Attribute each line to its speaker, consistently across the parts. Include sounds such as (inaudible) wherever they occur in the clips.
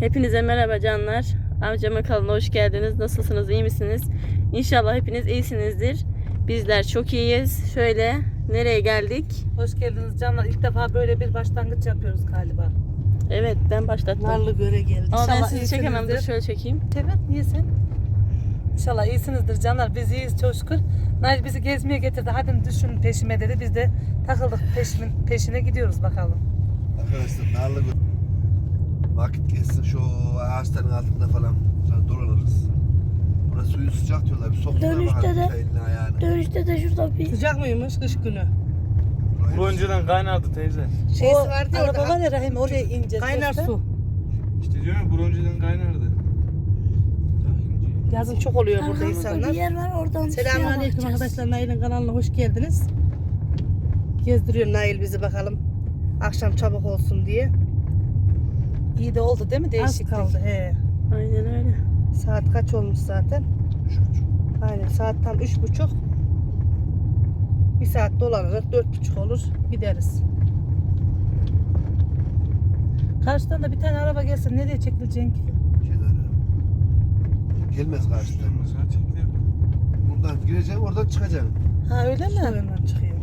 Speaker 1: Hepinize merhaba canlar. Amcama kanalına hoş geldiniz. Nasılsınız? iyi misiniz? İnşallah hepiniz iyisinizdir. Bizler çok iyiyiz. Şöyle nereye geldik?
Speaker 2: Hoş geldiniz canlar. İlk defa böyle bir başlangıç yapıyoruz galiba.
Speaker 1: Evet ben başlattım.
Speaker 3: Narlı göre geldik.
Speaker 1: Ama ben sizi çekemem. Dur şöyle çekeyim.
Speaker 2: Evet niye sen? İnşallah iyisinizdir canlar. Biz iyiyiz çok şükür. Nail bizi gezmeye getirdi. Hadi düşün peşime dedi. Biz de takıldık peşimin, peşine gidiyoruz bakalım.
Speaker 4: Arkadaşlar narlı bir vakit geçsin şu ağaçların altında falan sonra dolanırız. Burası suyu sıcak diyorlar. Bir soktular
Speaker 5: Dönüşte
Speaker 4: bakalım
Speaker 5: de-
Speaker 4: ayağını.
Speaker 5: Dönüşte de şurada bir
Speaker 3: Sıcak mıymış kış günü?
Speaker 4: Burayı-
Speaker 6: Bu önceden kaynardı teyze.
Speaker 3: Şeysi
Speaker 2: o
Speaker 3: vardı ya
Speaker 2: araba
Speaker 3: orada.
Speaker 2: var ya Rahim oraya ineceğiz.
Speaker 3: Kaynar
Speaker 2: Göster.
Speaker 3: su.
Speaker 6: İşte diyorum ya bu önceden kaynardı.
Speaker 3: Yazın çok oluyor burada
Speaker 5: arkamızda
Speaker 3: insanlar.
Speaker 5: bir yer var oradan
Speaker 3: Selamünaleyküm
Speaker 5: suya bakacağız.
Speaker 3: arkadaşlar. Nail'in kanalına hoş geldiniz. Gezdiriyor Nail bizi bakalım. Akşam çabuk olsun diye.
Speaker 2: İyi de oldu değil mi
Speaker 3: Az
Speaker 2: değişiklik?
Speaker 3: kaldı he.
Speaker 1: Aynen öyle.
Speaker 3: Saat kaç olmuş zaten?
Speaker 4: Üç buçuk.
Speaker 3: Aynen saat tam üç buçuk. Bir saat dolanırız. Dört buçuk olur. Gideriz.
Speaker 2: Karşıdan da bir tane araba gelse nereye çekileceksin ki?
Speaker 4: Kenarı. Gelmez karşıdan. Buradan gireceğim oradan çıkacağım.
Speaker 2: Ha öyle mi?
Speaker 3: Suyundan çıkıyor.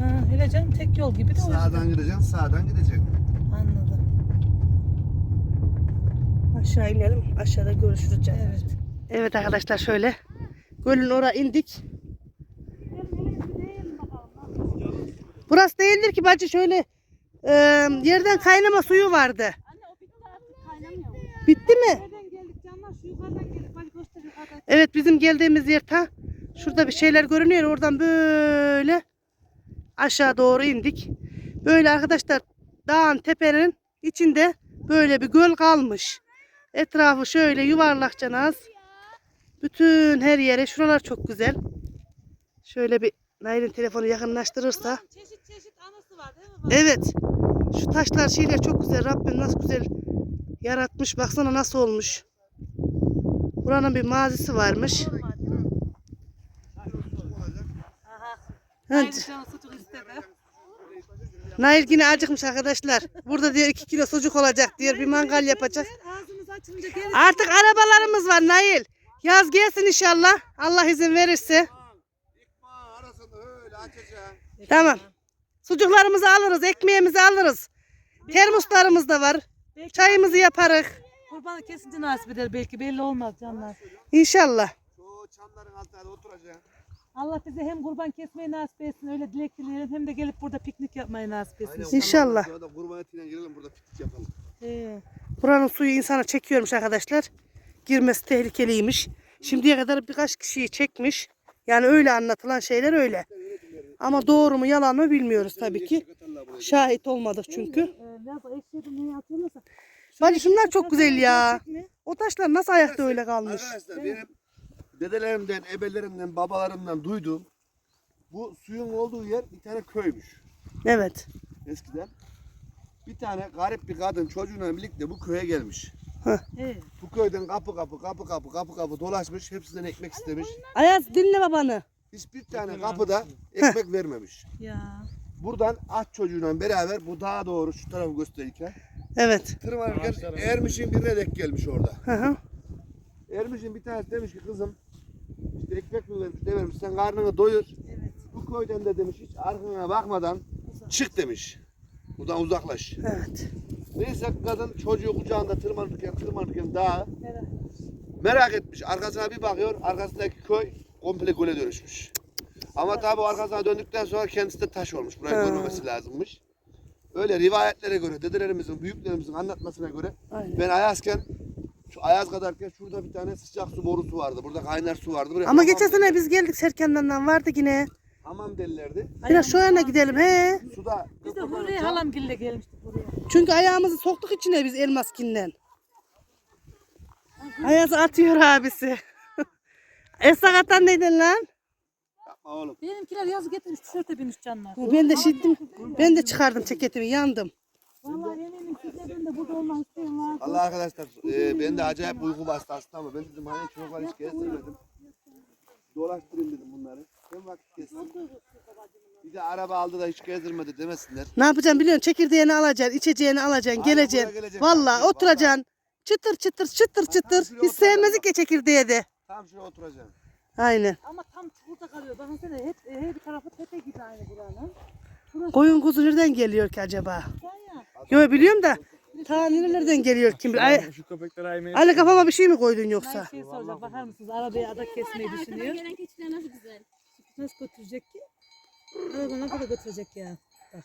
Speaker 2: Ha, öyle canım tek yol gibi de o yüzden.
Speaker 4: Sağdan gireceksin sağdan gideceksin.
Speaker 2: Anladım.
Speaker 3: Aşağı inelim. Aşağıda görüşürüz canım.
Speaker 2: Evet.
Speaker 3: Evet arkadaşlar şöyle. Gölün oraya indik. Burası değildir ki bacı şöyle e, yerden kaynama suyu vardı. Bitti mi?
Speaker 2: Nereden geldik canlar? Şu yukarıdan geldik. Bak göster yukarıdan.
Speaker 3: Evet bizim geldiğimiz yer ta şurada bir şeyler görünüyor. Oradan böyle aşağı doğru indik. Böyle arkadaşlar dağın tepenin içinde böyle bir göl kalmış. Etrafı şöyle yuvarlakça naz. Bütün her yere şuralar çok güzel. Şöyle bir Nail'in telefonu yakınlaştırırsa.
Speaker 2: Çeşit çeşit anası var değil mi?
Speaker 3: Evet. Şu taşlar şeyler çok güzel. Rabbim nasıl güzel yaratmış. Baksana nasıl olmuş. Buranın bir mazisi varmış. Evet. Nail yine acıkmış arkadaşlar. Burada diyor 2 kilo sucuk olacak diyor. Bir mangal yapacak. Artık arabalarımız var Nail. Yaz gelsin inşallah. Allah izin verirse. Tamam. Sucuklarımızı alırız. Ekmeğimizi alırız. Termoslarımız da var. Çayımızı yaparız.
Speaker 2: Kurbanı kesince nasip eder belki belli olmaz canlar.
Speaker 3: İnşallah.
Speaker 4: Çamların altında oturacaksın.
Speaker 2: Allah bize hem kurban kesmeyi nasip etsin öyle dilek dileyelim hem de gelip burada piknik yapmayı nasip etsin.
Speaker 4: Aynen,
Speaker 3: İnşallah.
Speaker 4: Kurban etiyle girelim burada piknik yapalım.
Speaker 2: Ee,
Speaker 3: Buranın suyu insana çekiyormuş arkadaşlar. Girmesi tehlikeliymiş. Şimdiye kadar birkaç kişiyi çekmiş. Yani öyle anlatılan şeyler öyle. Ama doğru mu yalan mı bilmiyoruz tabii ki. Şahit olmadık çünkü. Bence şunlar çok güzel ya. O taşlar nasıl ayakta öyle kalmış?
Speaker 4: Arkadaşlar benim dedelerimden, ebelerimden, babalarımdan duyduğum bu suyun olduğu yer bir tane köymüş
Speaker 3: Evet.
Speaker 4: eskiden. Bir tane garip bir kadın çocuğuyla birlikte bu köye gelmiş.
Speaker 2: Evet.
Speaker 4: Bu köyden kapı kapı kapı kapı kapı kapı dolaşmış. Hepsinden ekmek istemiş.
Speaker 3: Ayaz dinle babanı.
Speaker 4: Hiçbir tane kapıda ekmek vermemiş.
Speaker 2: Ya.
Speaker 4: Buradan aç çocuğuyla beraber bu dağa doğru şu tarafı gösterirken
Speaker 3: Evet.
Speaker 4: tırmanırken Ermiş'in birine denk gelmiş orada.
Speaker 3: Hı hı.
Speaker 4: Ermiş'in bir tanesi demiş ki kızım işte ekmek mi vermiş ne vermiş sen karnını doyur. Bu köyden de demiş hiç arkana bakmadan çık demiş. Buradan uzaklaş.
Speaker 3: Evet.
Speaker 4: Neyse kadın çocuğu kucağında tırmanırken tırmanırken dağa
Speaker 2: Merak.
Speaker 4: merak etmiş. Arkasına bir bakıyor arkasındaki köy komple göle dönüşmüş. Ama tabi arkasına döndükten sonra kendisi de taş olmuş. Burayı
Speaker 3: Ha.
Speaker 4: görmemesi lazımmış. Öyle rivayetlere göre, dedelerimizin, büyüklerimizin anlatmasına göre
Speaker 3: Aynen.
Speaker 4: ben Ayazken şu Ayaz kadarken şurada bir tane sıcak su borusu vardı. Burada kaynar su vardı. Buraya
Speaker 3: Ama geçen sene biz geldik Serkan'dan vardı yine.
Speaker 4: Hamam derlerdi.
Speaker 3: Biraz şu yana gidelim he.
Speaker 4: Suda
Speaker 2: Biz de buraya halamgille gelmiştik buraya.
Speaker 3: Çünkü ayağımızı soktuk içine biz elmaskinden. Ayazı atıyor abisi. (laughs) Esakatan neydin lan?
Speaker 4: yapma oğlum.
Speaker 2: Benimkiler yazı getirmiş tişörte binmiş canlar.
Speaker 3: Ben de şittim. Ben de çıkardım ceketimi yandım.
Speaker 2: Vallahi eminim sizlerden de burada olmak isteyen var.
Speaker 4: Allah arkadaşlar e, ben de acayip uyku bastı aslında ama ben dedim hani çocuklar hiç gezdirmedim. Dolaştırayım dedim bunları. Ben vakit geçsin. Bir de araba aldı da hiç gezdirmedi demesinler.
Speaker 3: Ne yapacaksın biliyorsun? Çekirdeğini alacaksın, içeceğini alacaksın,
Speaker 4: Aynen,
Speaker 3: geleceksin.
Speaker 4: buraya gelecek.
Speaker 3: Vallahi
Speaker 4: Vallahi.
Speaker 3: oturacaksın. Çıtır çıtır çıtır çıtır. Hiç sevmezdik ya çekirdeği de.
Speaker 4: Tam şuraya oturacağım.
Speaker 3: Aynen.
Speaker 2: Ama tam çukurda kalıyor. Bakın sen hep her bir tarafı tepe gibi aynı buranın.
Speaker 3: Koyun kuzu nereden geliyor ki acaba?
Speaker 2: güzel ya.
Speaker 3: Yo biliyorum da. Ta nerelerden geliyor kim bilir. Ay,
Speaker 6: Şu köpekler aymaya
Speaker 3: Ali kafama bir şey mi koydun
Speaker 2: Ben
Speaker 3: yoksa?
Speaker 2: şey soracağım. Bakar mısınız? Arabaya adak kesmeyi düşünüyor.
Speaker 1: gelen keçiler nasıl güzel.
Speaker 2: Nasıl götürecek ki? Araba ne kadar götürecek ya? Bak.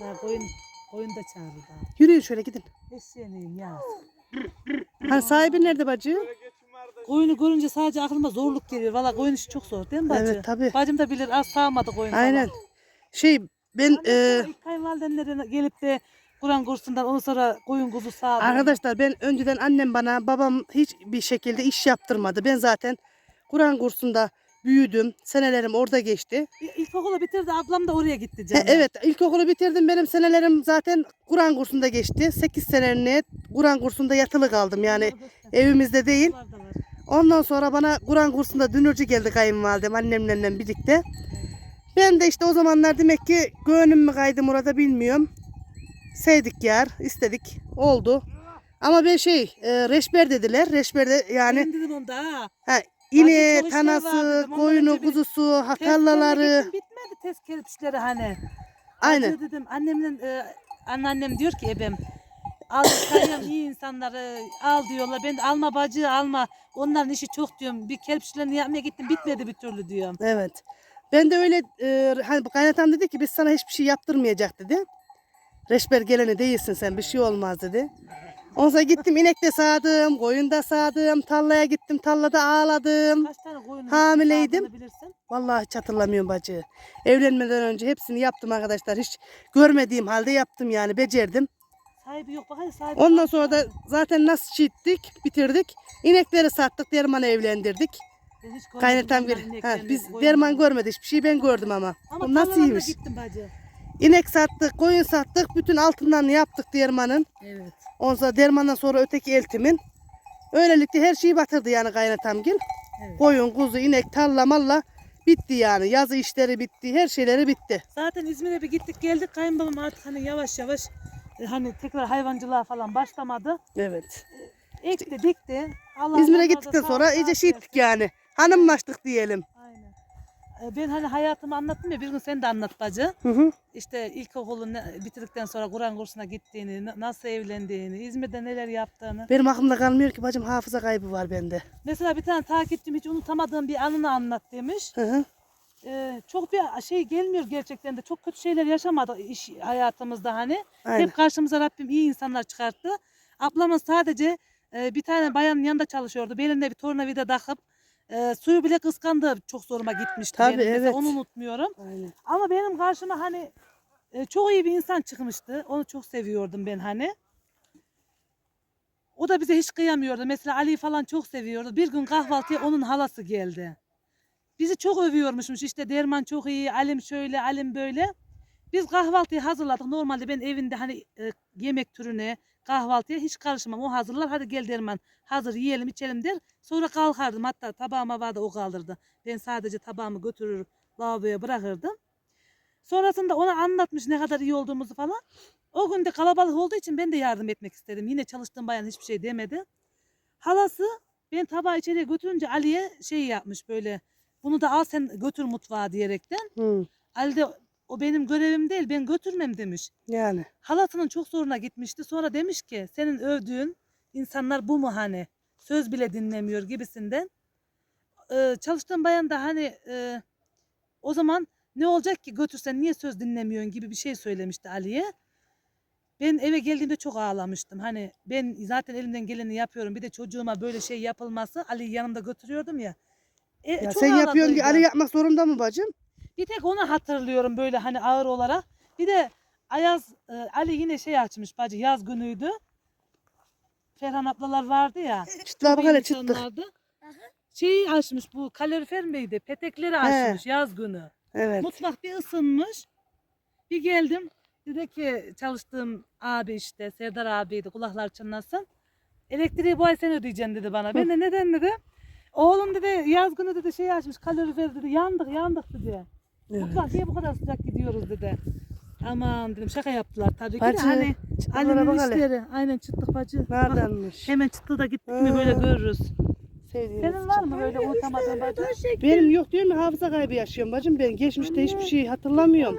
Speaker 2: Daha koyun, koyun da çağırdı daha.
Speaker 3: Yürüyün şöyle gidin.
Speaker 2: Eşeğineyim ya.
Speaker 3: Hani sahibi nerede bacı?
Speaker 2: Koyunu görünce sadece aklıma zorluk geliyor. Valla koyun işi çok zor değil mi bacı?
Speaker 3: Evet, tabii.
Speaker 2: Bacım da bilir az sağmadı koyun
Speaker 3: Aynen.
Speaker 2: falan.
Speaker 3: Şey ben e,
Speaker 2: İlk kayınvalidenlerin gelip de Kur'an kursundan ondan sonra koyun kuzu sağdı.
Speaker 3: arkadaşlar ben önceden annem bana babam hiçbir şekilde iş yaptırmadı. Ben zaten Kur'an kursunda büyüdüm. Senelerim orada geçti.
Speaker 2: İlkokulu bitirdi ablam da oraya gitti
Speaker 3: He,
Speaker 2: canım.
Speaker 3: evet ilkokulu bitirdim. Benim senelerim zaten Kur'an kursunda geçti. 8 seneliğine Kur'an kursunda yatılı kaldım. Yani evimizde değil. Ondan sonra bana Kur'an kursunda dünürcü geldi kayınvalidem annemlerle birlikte. Ben de işte o zamanlar demek ki gönlüm mü kaydı orada bilmiyorum. Sevdik yer, istedik. Oldu. Ama ben şey, e, reşber dediler. Reşber de yani
Speaker 2: Ben dedim onda ha.
Speaker 3: ha,
Speaker 2: var
Speaker 3: tanası, koyunu, kuzusu, hakallaları.
Speaker 2: Bitmedi tez kerpiçleri hani.
Speaker 3: Aynen.
Speaker 2: Bacı dedim annemle e, anneannem diyor ki ebem al sayıyorum iyi insanları al diyorlar. Ben de alma bacı alma. Onların işi çok diyorum. Bir kerpiçlerini yapmaya gittim bitmedi bir türlü diyorum.
Speaker 3: Evet. Ben de öyle e, hani kaynatam dedi ki biz sana hiçbir şey yaptırmayacak dedi. Reşber geleni değilsin sen bir şey olmaz dedi. Sonra gittim inek de sağdım, koyun da sağdım, tarlaya gittim, tarlada ağladım.
Speaker 2: Kaç tane koyunun
Speaker 3: Hamileydim.
Speaker 2: bilirsin.
Speaker 3: Vallahi hiç hatırlamıyorum bacı. Evlenmeden önce hepsini yaptım arkadaşlar. Hiç görmediğim halde yaptım yani becerdim.
Speaker 2: Sahibi yok bak hadi sahibi
Speaker 3: Ondan
Speaker 2: yok.
Speaker 3: sonra da zaten nasıl çiğittik, bitirdik. İnekleri sattık, dermanı evlendirdik.
Speaker 2: Ben hiç görmedim
Speaker 3: Kaynatam. Ha,
Speaker 2: ineklerini,
Speaker 3: biz
Speaker 2: koyunları.
Speaker 3: derman görmedi hiçbir şey ben gördüm ama.
Speaker 2: Ama
Speaker 3: Bu nasıl iyiymiş.
Speaker 2: gittim bacı.
Speaker 3: İnek sattık, koyun sattık. Bütün altından yaptık dermanın.
Speaker 2: Evet.
Speaker 3: Ondan sonra dermandan sonra öteki eltimin. Öylelikle her şeyi batırdı yani kaynatamgil.
Speaker 2: Evet.
Speaker 3: Koyun, kuzu, inek, tarla, malla bitti yani. Yazı işleri bitti, her şeyleri bitti.
Speaker 2: Zaten İzmir'e bir gittik geldik. Kayınbabam artık hani yavaş yavaş e, hani tekrar hayvancılığa falan başlamadı.
Speaker 3: Evet.
Speaker 2: Ekti dikti. Allah
Speaker 3: İzmir'e gittikten sonra iyice şey ettik yani. Hanımlaştık diyelim.
Speaker 2: Aynen. E, Ben hani hayatımı anlattım ya bir gün sen de anlat bacı.
Speaker 3: Hı hı.
Speaker 2: İşte ilkokulu bitirdikten sonra Kur'an kursuna gittiğini, na- nasıl evlendiğini, İzmir'de neler yaptığını.
Speaker 3: Benim aklımda kalmıyor ki bacım hafıza kaybı var bende.
Speaker 2: Mesela bir tane takipçim hiç unutamadığım bir anını anlat demiş.
Speaker 3: Hı hı.
Speaker 2: Ee, çok bir şey gelmiyor gerçekten de. Çok kötü şeyler yaşamadık iş hayatımızda hani.
Speaker 3: Aynen.
Speaker 2: Hep karşımıza Rabbim iyi insanlar çıkarttı. Ablamın sadece e, bir tane bayanın yanında çalışıyordu. Belinde bir tornavida takıp e, suyu bile kıskandı. Çok zoruma gitmişti.
Speaker 3: Tabii,
Speaker 2: benim. Mesela
Speaker 3: evet.
Speaker 2: Onu unutmuyorum.
Speaker 3: Aynen.
Speaker 2: Ama benim karşıma hani e, çok iyi bir insan çıkmıştı. Onu çok seviyordum ben hani. O da bize hiç kıyamıyordu. Mesela Ali'yi falan çok seviyordu. Bir gün kahvaltıya onun halası geldi. Bizi çok övüyormuşmuş. İşte Derman çok iyi, Alim şöyle, Alim böyle. Biz kahvaltıyı hazırladık. Normalde ben evinde hani e, yemek türüne, kahvaltıya hiç karışmam. O hazırlar. Hadi gel Derman hazır yiyelim içelim der. Sonra kalkardım. Hatta tabağıma vardı o kaldırdı. Ben sadece tabağımı götürür lavaboya bırakırdım. Sonrasında ona anlatmış ne kadar iyi olduğumuzu falan. O gün de kalabalık olduğu için ben de yardım etmek istedim. Yine çalıştığım bayan hiçbir şey demedi. Halası ben tabağı içeriye götürünce Ali'ye şey yapmış böyle. Bunu da al sen götür mutfağa diyerekten.
Speaker 3: Hı.
Speaker 2: Ali de o benim görevim değil ben götürmem demiş.
Speaker 3: Yani.
Speaker 2: Halasının çok zoruna gitmişti. Sonra demiş ki senin övdüğün insanlar bu mu hani? Söz bile dinlemiyor gibisinden. Ee, çalıştığım bayan da hani e, o zaman ne olacak ki götürsen niye söz dinlemiyorsun gibi bir şey söylemişti Ali'ye. Ben eve geldiğimde çok ağlamıştım. Hani ben zaten elimden geleni yapıyorum. Bir de çocuğuma böyle şey yapılması Ali'yi yanımda götürüyordum ya. E,
Speaker 3: Ya
Speaker 2: çok
Speaker 3: sen yapıyorsun
Speaker 2: ağladıydı.
Speaker 3: Ali yapmak zorunda mı bacım?
Speaker 2: Bir tek onu hatırlıyorum böyle hani ağır olarak. Bir de Ayaz e, Ali yine şey açmış bacı yaz günüydü. Ferhan ablalar vardı ya. İyi
Speaker 3: hele çıtlık.
Speaker 2: insanlardı. Şeyi açmış bu kalorifer miydi? Petekleri açmış yaz günü.
Speaker 3: Evet.
Speaker 2: Mutfak bir ısınmış. Bir geldim. Dedi ki çalıştığım abi işte Serdar abiydi kulaklar çınlasın. Elektriği bu ay sen ödeyeceksin dedi bana. Ben de neden dedim. Oğlum dedi yaz günü dedi şey açmış kalorifer dedi yandık yandık dedi.
Speaker 3: Evet.
Speaker 2: Mutfak niye bu kadar sıcak gidiyoruz dedi. Aman dedim şaka yaptılar tabii ki de
Speaker 3: Bacı,
Speaker 2: hani
Speaker 3: çıtlıklara
Speaker 2: Ali'nin
Speaker 3: bak hele.
Speaker 2: işleri. Aynen çıtlık bacı. Bak,
Speaker 3: Neredenmiş?
Speaker 2: Hemen çıtlığı da gittik mi böyle
Speaker 3: Ha.
Speaker 2: görürüz.
Speaker 3: Sevdiğiniz
Speaker 2: Senin var mı böyle unutamadığın bacı?
Speaker 3: Benim yok diyor mu hafıza kaybı yaşıyorum bacım ben. Geçmişte hiçbir şey hatırlamıyorum.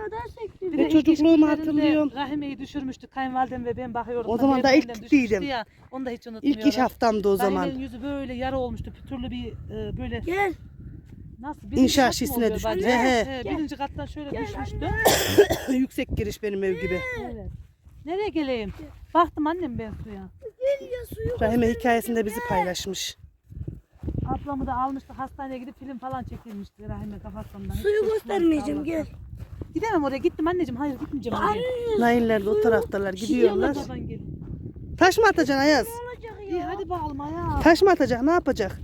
Speaker 2: Bir
Speaker 3: Ve
Speaker 2: de ilk
Speaker 3: çocukluğumu
Speaker 2: iş günlerinde
Speaker 3: hatırlıyorum.
Speaker 2: Rahime'yi düşürmüştük kayınvalidem ve ben bakıyordum.
Speaker 3: O zaman da ilk
Speaker 2: elimden
Speaker 3: gittiydim.
Speaker 2: Ya, onu da hiç unutmuyorum.
Speaker 3: İlk iş haftamdı o zaman.
Speaker 2: Rahime'nin yüzü böyle yara olmuştu. Pütürlü bir e, böyle
Speaker 1: Gel.
Speaker 2: Nasıl birinci
Speaker 3: İnşaat
Speaker 2: kat mı
Speaker 3: şişine
Speaker 2: oluyor
Speaker 3: düşmüş.
Speaker 2: bacı?
Speaker 3: He, he.
Speaker 2: He, birinci kattan şöyle düşmüştü. (coughs)
Speaker 3: Yüksek giriş benim ev gibi.
Speaker 2: Evet. Nereye geleyim? Baktım annem ben suya.
Speaker 3: Rahime hikayesinde bizi paylaşmış.
Speaker 2: Ablamı da almıştı hastaneye gidip film falan çekilmişti Rahime kafasından. Hiç
Speaker 1: Suyu
Speaker 2: sesini
Speaker 1: göstermeyeceğim
Speaker 2: Allah'tan.
Speaker 1: gel.
Speaker 2: Gidemem oraya gittim anneciğim hayır gitmeyeceğim oraya.
Speaker 3: Nailler de o taraftalar gidiyorlar.
Speaker 2: Baban.
Speaker 3: Taş mı atacaksın Ayaz?
Speaker 2: İyi hadi bakalım ya.
Speaker 3: Taş mı atacak ne yapacak?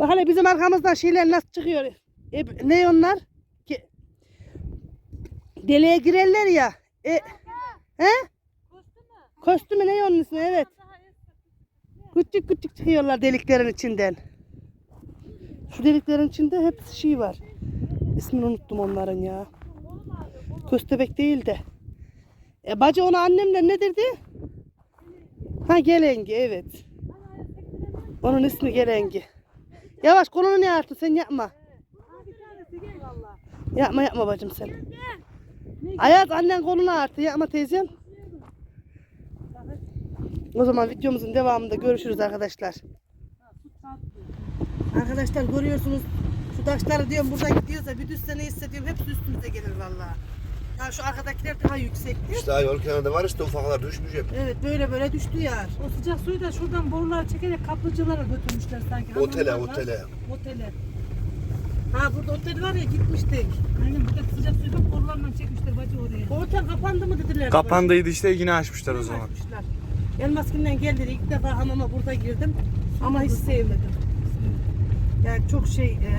Speaker 3: Bak hele bizim arkamızdan şeyler nasıl çıkıyor. E, ne onlar? Ki, deliğe girerler ya. E, he? Kostümü ne onun ismi evet. Küçük küçük çıkıyorlar deliklerin içinden. Şu deliklerin içinde hep şey var. İsmini unuttum onların ya. Köstebek değil de. E bacı onu annemle ne dedi? Ha gelengi evet. Onun ismi gelengi. Yavaş kolunu ne artık sen yapma. Yapma yapma bacım sen. Ayaz annen kolunu artı yapma teyzem. O zaman videomuzun devamında görüşürüz arkadaşlar. Arkadaşlar görüyorsunuz şu taşları diyorum buradan gidiyorsa bir düşse ne hissediyorum hepsi üstümüze gelir vallahi. Ya şu arkadakiler daha yüksekti.
Speaker 4: İşte yol kenarında var işte ufaklar düşmüş hep.
Speaker 3: Evet böyle böyle düştü ya.
Speaker 2: O sıcak suyu da şuradan borular çekerek kaplıcalara götürmüşler sanki.
Speaker 4: Otele
Speaker 2: Hamamlar var.
Speaker 4: otele.
Speaker 2: Otele.
Speaker 3: Ha burada otel var ya gitmiştik.
Speaker 2: Aynen burada sıcak suyu da borularla çekmişler bacı oraya.
Speaker 3: O otel kapandı mı dediler.
Speaker 6: Kapandıydı işte yine açmışlar o zaman.
Speaker 3: Açmışlar. Elmaskinden geldi ilk defa hamama burada girdim ama hiç sevmedim. Yani çok şey e,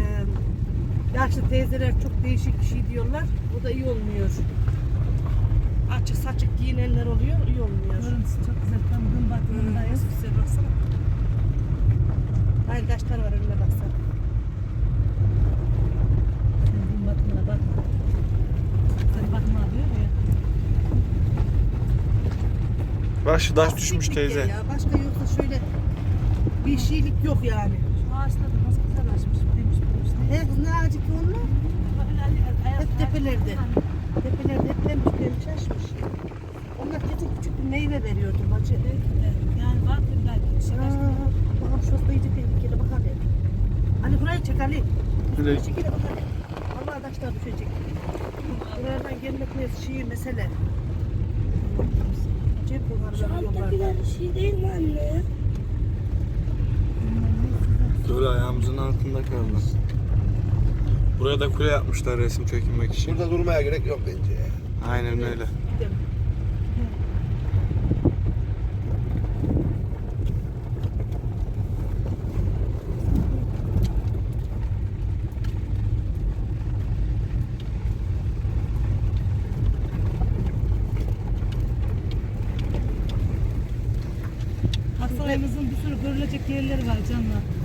Speaker 3: yaşlı teyzeler çok değişik bir şey diyorlar. O da iyi olmuyor. Açık saçık giyinenler oluyor, iyi olmuyor.
Speaker 2: Görüntüsü çok güzel. Tam gün
Speaker 3: Hmm,
Speaker 2: batımındayız.
Speaker 3: güzel baksana. Aynı taşlar var önüne baksana.
Speaker 2: Sen gün batımına bakma. Sen bakma diyor ya.
Speaker 6: Bak şu taş
Speaker 3: Basit
Speaker 6: düşmüş teyze.
Speaker 3: Ya. Başka yoksa şöyle bir şeylik yok yani.
Speaker 2: Şu ağaçlar da nasıl güzel açmış.
Speaker 3: He kız ne onlar? Hep tepelerde. Tepelerde hep demiş demiş açmış. Onlar küçük küçük bir meyve veriyordu bacı.
Speaker 2: Yani var illa ki. Şey.
Speaker 3: Bakalım şurası da iyice tehlikeli bak Ali. Burayı çek Ali.
Speaker 6: Burayı-
Speaker 3: bak Ali. Allah taşlar düşecek. Buralardan gelmek ne şey mesele. Cep bunlar yollarda.
Speaker 1: şey değil mi anne?
Speaker 6: Böyle ayağımızın altında kaldı. Buraya da kule yapmışlar resim çekinmek için.
Speaker 4: Burada durmaya gerek yok bence. ya.
Speaker 6: Aynen öyle.
Speaker 3: Gidelim.
Speaker 2: Hastalarımızın bir sürü görülecek yerleri var canlar.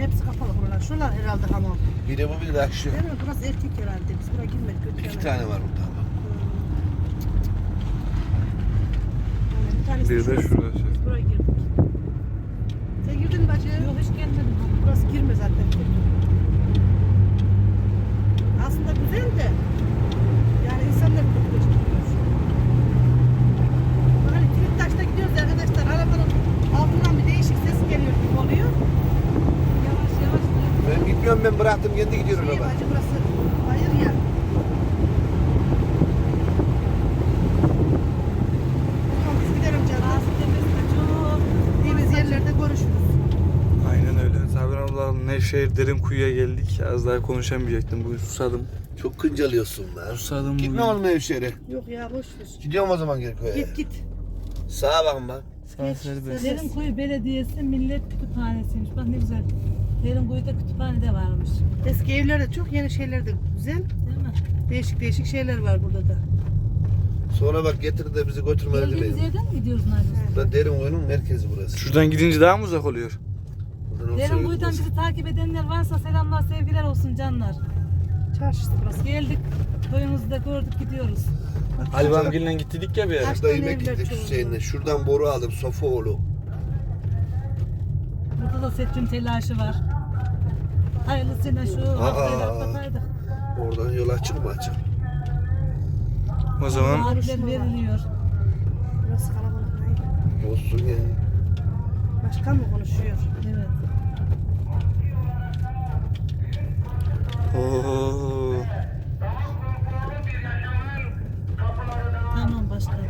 Speaker 3: Hepsi kapalı buralar. Şuralar herhalde hamam.
Speaker 4: Biri bu biri de şu.
Speaker 3: Değil mi? Burası erkek herhalde. Biz buraya girmedik. Kötü
Speaker 4: İki tane var burada ama.
Speaker 3: Yani bir tanesi
Speaker 6: Bir de
Speaker 3: şurası.
Speaker 6: şurası.
Speaker 3: Biz buraya girdik. Sen girdin mi bacı?
Speaker 2: Yok hiç gelmedim.
Speaker 3: Burası girme zaten. Aslında güzel de yani insanlar kötü gözüküyor. Bak Hani kilit taşta gidiyoruz ya arkadaşlar. Arabanın altından bir değişik ses geliyor gibi oluyor.
Speaker 2: Yavaş yavaş.
Speaker 4: Ben gitmiyorum bıraktım kendi gidiyorum
Speaker 3: Şey burası hayır ya. Biz gidelim canım. Gittiğimiz yerlerde görüşürüz.
Speaker 6: Aynen öyle. Sabir abla Nevşehir derin kuyuya geldik. Az daha konuşamayacaktım. Bugün susadım.
Speaker 4: Çok kıncalıyorsun lan.
Speaker 6: Susadım
Speaker 4: Gitme
Speaker 6: bugün.
Speaker 4: oğlum Nevşehir'e.
Speaker 3: Yok ya boş ver.
Speaker 4: Gidiyorum o zaman geri köye.
Speaker 3: Git git.
Speaker 4: Sağa bakın bak.
Speaker 6: Sağ serbest.
Speaker 2: Derinkuyu Belediyesi Millet Kütüphanesi'ymiş. Bak ne güzel. Derinkuyu'da kütüphane de varmış.
Speaker 3: Eski evlerde çok yeni şeyler de güzel.
Speaker 2: Değil mi?
Speaker 3: Değişik değişik şeyler var burada da.
Speaker 4: Sonra bak getir de bizi götürmeli
Speaker 2: Geldiğimiz
Speaker 4: dileğim.
Speaker 2: yerden mi gidiyoruz Naciz?
Speaker 4: Burada derin oyunun merkezi burası.
Speaker 6: Şuradan gidince daha mı uzak oluyor?
Speaker 4: Buradan
Speaker 2: Derin
Speaker 4: olsa
Speaker 2: Kuyu'dan
Speaker 4: gitmez.
Speaker 2: bizi takip edenler varsa selamlar sevgiler olsun canlar.
Speaker 3: Çarşısı burası.
Speaker 2: Geldik köyümüzü de gördük gidiyoruz.
Speaker 6: Ali Bamgil'le gittik ya bir yere.
Speaker 3: Kaç tane
Speaker 4: yemek
Speaker 3: evler çoğunluğu.
Speaker 4: Hüseyin'le. Şuradan boru aldım Sofoğlu.
Speaker 2: Burada da seçim telaşı var. Hayırlısıyla şu haftayla atlataydık.
Speaker 4: Oradan yola çıkma açık.
Speaker 6: O zaman
Speaker 2: Vaatler veriliyor.
Speaker 3: Burası kalabalık değil.
Speaker 4: Olsun ya.
Speaker 3: Başkan mı konuşuyor?
Speaker 2: Evet.
Speaker 6: Oo.
Speaker 2: Tamam başkanım.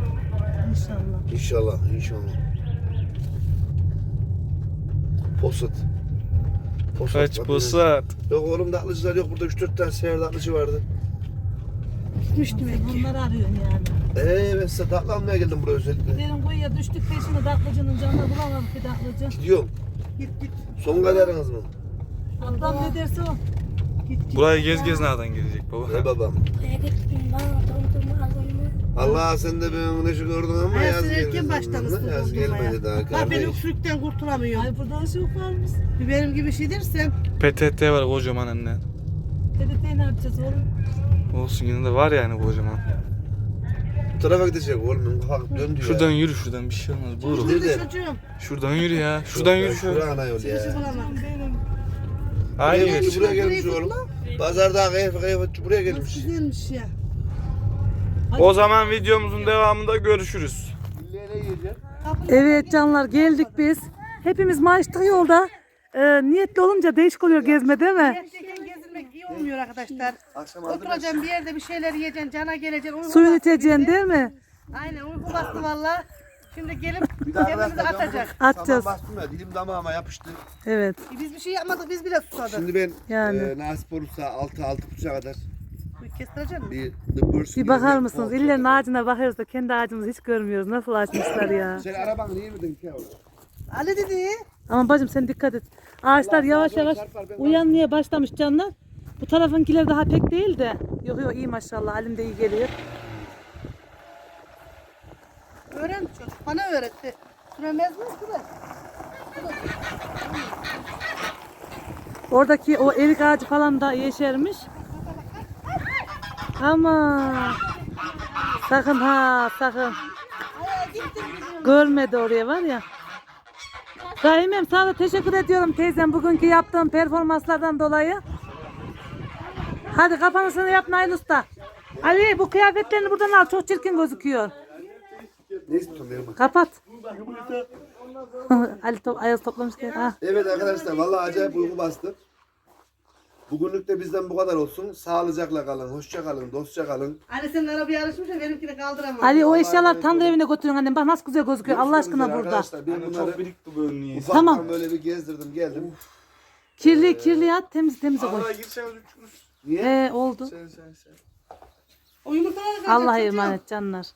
Speaker 2: İnşallah.
Speaker 4: İnşallah, inşallah. Posat. Posat
Speaker 6: Kaç posat.
Speaker 4: ya. Yok oğlum tatlıcılar yok. Burada 3-4 tane seher tatlıcı vardı.
Speaker 3: Gitmiş demek ki.
Speaker 2: Onları arıyorsun yani.
Speaker 4: Eee ben size tatlı almaya geldim buraya özellikle.
Speaker 2: Derin kuyuya düştük peşinde daklıcının canına bulamadık bir daklıcı.
Speaker 4: Gidiyorum.
Speaker 3: Git git.
Speaker 4: Son kadarınız mı?
Speaker 2: Adam ne derse o.
Speaker 3: Git git.
Speaker 6: Burayı gez gez nereden gelecek baba?
Speaker 4: Ey babam. Allah sen de ben güneşi gördün ama yaz
Speaker 3: sen erken
Speaker 4: gelmedi.
Speaker 3: başlamışsın
Speaker 4: Yaz gelmedi daha
Speaker 3: Bak ben
Speaker 4: kardeş.
Speaker 3: öksürükten kurtulamıyorum.
Speaker 2: Ay burada ışık varmış.
Speaker 3: Bir benim gibi şey dersen
Speaker 6: PTT var kocaman anne.
Speaker 2: TRT'yi ne yapacağız oğlum?
Speaker 6: Olsun yine de var yani kocaman.
Speaker 4: Bu tarafa gidecek oğlum. Kalk dön diyor.
Speaker 6: Şuradan yürü şuradan bir şey olmaz. Buyurun.
Speaker 4: Nerede?
Speaker 3: Nerede çocuğum?
Speaker 6: Şuradan yürü ya. Şuradan yürü şöyle.
Speaker 4: Şuraya ana yol
Speaker 3: Çıkışı
Speaker 4: ya.
Speaker 2: Benim.
Speaker 6: Aynı
Speaker 4: Buraya, gelmiş oğlum. Pazarda kayıp kayıp buraya
Speaker 3: Nasıl
Speaker 4: gelmiş.
Speaker 3: ya.
Speaker 6: O zaman videomuzun devamında görüşürüz.
Speaker 2: Evet canlar geldik biz. Hepimiz maaştık yolda. Ee, niyetli olunca değişik oluyor gezme değil mi?
Speaker 3: Gerçekten gezilmek iyi olmuyor arkadaşlar. Oturacaksın bir yerde bir şeyler yiyeceksin, cana geleceksin. Uyku bastı
Speaker 2: içeceksin
Speaker 3: bizi.
Speaker 2: değil mi?
Speaker 3: Aynen uyku bastı valla. Şimdi gelip
Speaker 4: ben
Speaker 3: atacak.
Speaker 2: Atacağız.
Speaker 4: Bastım ya dilim damağıma yapıştı.
Speaker 2: Evet.
Speaker 3: E Biz bir şey yapmadık biz bile susadık.
Speaker 4: Şimdi ben
Speaker 2: Yani.
Speaker 4: e, nasip olursa 6 6 buçuğa kadar
Speaker 3: Kestirecek misin?
Speaker 4: bir
Speaker 2: Bir bakar mısınız? İllerin ağacına bakıyoruz da kendi ağacımızı hiç görmüyoruz. Nasıl açmışlar ya.
Speaker 4: Sen arabanı niye verdin ki oğlum?
Speaker 3: Ali dedi.
Speaker 2: Ama bacım sen dikkat et. Ağaçlar yavaş
Speaker 4: doğru
Speaker 2: yavaş
Speaker 4: ben
Speaker 2: uyanmaya başlamış canlar. Bu tarafınkiler daha pek değil de. Yok yok iyi maşallah. Halim de iyi geliyor.
Speaker 3: Öğren çocuk. Bana öğretti. Süremez mi? Sürer.
Speaker 2: Oradaki o erik ağacı falan da yeşermiş. Ama sakın ha sakın. Görmedi oraya var ya. Rahimem sana da teşekkür ediyorum teyzem bugünkü yaptığın performanslardan dolayı. Hadi kapanışını yap Nail Usta. Ali bu kıyafetlerini buradan al çok çirkin gözüküyor.
Speaker 4: Ne istiyorsun benim?
Speaker 2: Kapat. (laughs) (laughs) Ali top, ayaz toplamış. Ha.
Speaker 4: Evet arkadaşlar vallahi acayip uyku bastı. Bugünlük de bizden bu kadar olsun. Sağlıcakla kalın, hoşça kalın, dostça kalın.
Speaker 3: Ali senin arabaya alışmış ya benimkini kaldıramam.
Speaker 2: Ali o
Speaker 4: Allah'a
Speaker 2: eşyalar
Speaker 4: emanet
Speaker 2: tandır evine götürün annem. Bak nasıl güzel gözüküyor Allah
Speaker 4: Görüşmek
Speaker 2: aşkına
Speaker 4: üzere
Speaker 2: burada.
Speaker 4: Arkadaşlar ben bunları
Speaker 6: birikti bu önlüğü.
Speaker 4: ufaktan
Speaker 2: Tamam.
Speaker 4: böyle bir gezdirdim geldim.
Speaker 2: Kirli kirli at temiz temiz koy.
Speaker 6: Araya girseniz üçünüz.
Speaker 4: Niye?
Speaker 2: Ee oldu.
Speaker 6: Sen sen sen.
Speaker 3: O yumurtaları kalacak
Speaker 2: Allah'a
Speaker 3: çocuğum.
Speaker 2: emanet canlar.